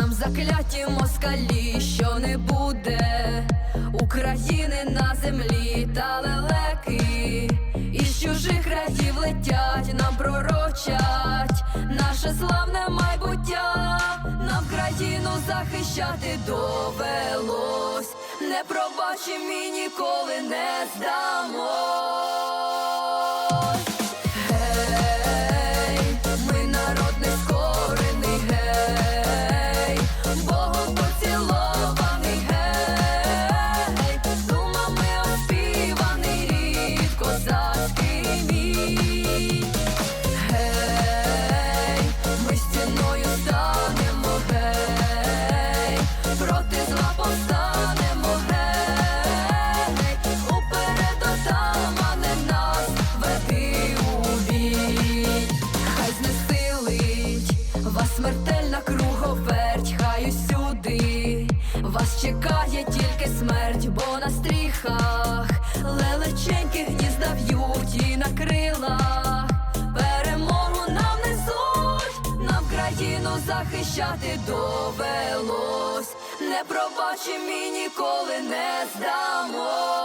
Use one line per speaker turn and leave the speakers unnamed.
нам закляті москалі, що не буде України на землі та лелеки, із чужих країв летять, нам пророчать наше славне майбуття, нам країну захищати довелось, не пробачимо і ніколи не здамось. Смертельна круговерть, хай усюди вас чекає тільки смерть, бо на стріхах лелеченькі гнізда в'ють і на крилах. Перемогу нам несуть, нам країну захищати довелось, не пробачимо і ніколи не здамо.